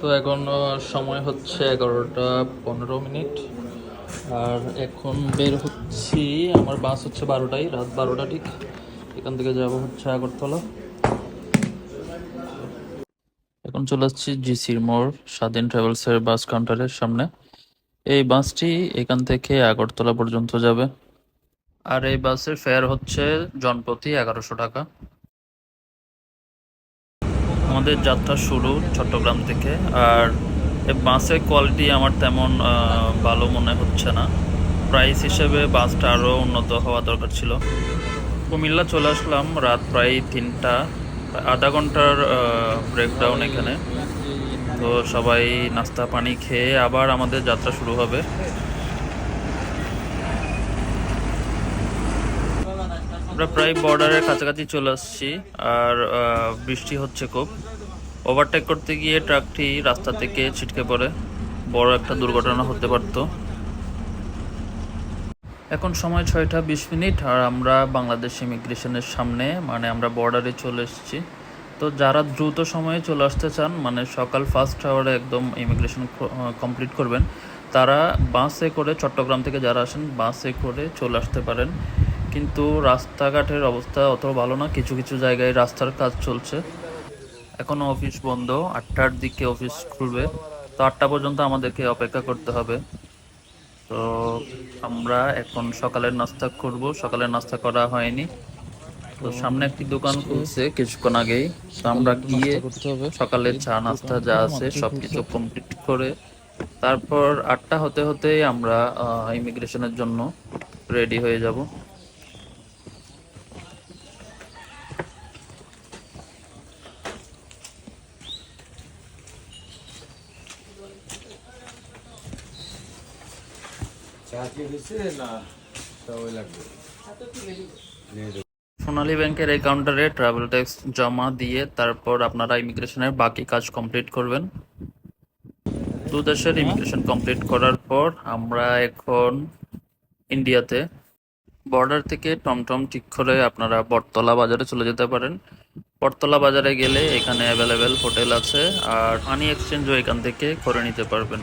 তো এখন সময় হচ্ছে এগারোটা পনেরো মিনিট। আর এখন বের হচ্ছি, আমার বাস হচ্ছে বারোটায়, রাত বারোটা ঠিক। এখান থেকে যাব হচ্ছে আগরতলা। এখন চলে আসছি জিসির মোড়, স্বাধীন ট্রাভেলসের বাস কাউন্টারের সামনে। এই বাসটি এখান থেকে আগরতলা পর্যন্ত যাবে। আর এই বাসের ফেয়ার হচ্ছে জনপ্রতি এগারোশো টাকা। আমাদের যাত্রা শুরু চট্টগ্রাম থেকে। আর বাসের কোয়ালিটি আমার তেমন ভালো মনে হচ্ছে না। প্রাইস হিসেবে বাসটা আরও উন্নত হওয়া দরকার ছিল। কুমিল্লা চলে আসলাম রাত প্রায় তিনটা, আধা ঘণ্টার ব্রেকডাউন এখানে। তো সবাই নাস্তা পানি খেয়ে আবার আমাদের যাত্রা শুরু হবে। আমরা প্রায় বর্ডারের কাছাকাছি চলে আসছি, আর বৃষ্টি হচ্ছে খুব। ওভারটেক করতে গিয়ে ট্রাকটি রাস্তা থেকে ছিটকে পড়ে। বড় একটা দুর্ঘটনা হতে পারত। এখন সময় ছয়টা বিশ মিনিট, আর আমরা বাংলাদেশ ইমিগ্রেশনের সামনে মানে আমরা বর্ডারে চলে এসেছি। তো যারা দ্রুত সময়ে চলে আসতে চান মানে সকাল ফার্স্ট আওয়ারে একদম ইমিগ্রেশন কমপ্লিট করবেন, তারা বাসে করে চট্টগ্রাম থেকে যারা আসেন, বাসে করে চলে আসতে পারেন। কিন্তু রাস্তাঘাটের অবস্থা অত ভালো না। কিছু কিছু জায়গায় রাস্তার কাজ চলছে। এখনও অফিস বন্ধ, আটটার দিকে অফিস খুলবে। তো আটটা পর্যন্ত আমাদেরকে অপেক্ষা করতে হবে। তো আমরা এখন সকালের নাস্তা করব। সকালের নাস্তা করা হয়নি। তো সামনে একটি দোকান খুলছে কিছুক্ষণ আগেই। তো আমরা গিয়ে সকালের চা, নাস্তা যা আছে সব কিছু কমপ্লিট করে তারপর আটটা হতে হতেই আমরা ইমিগ্রেশনের জন্য রেডি হয়ে যাব চা কি হয়েছে না সবাই লাগবে সোনালী ব্যাংকের এই কাউন্টারে ট্রাভেল ট্যাক্স জমা দিয়ে তারপর আপনারা ইমিগ্রেশনের বাকি কাজ কমপ্লিট করবেন। দু দেশের ইমিগ্রেশন কমপ্লিট করার পর আমরা এখন ইন্ডিয়াতে বর্ডার থেকে টমটম ঠিক করে আপনারা বটতলা বাজারে চলে যেতে পারেন। বটতলা বাজারে গেলে এখানে অ্যাভেলেবেল হোটেল আছে আর মানি এক্সচেঞ্জও এখান থেকে করে নিতে পারবেন।